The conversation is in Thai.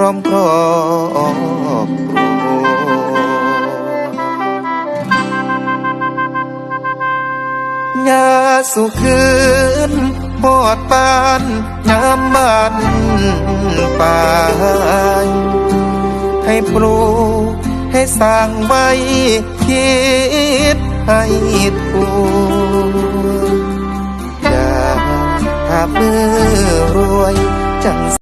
ร้อมครอบครัวยาสุคืนบอดปานยามบ้านปายให้ปลูกให้สร้างไว้คิดให้ถูกอย่าถ้ามือรวยจัง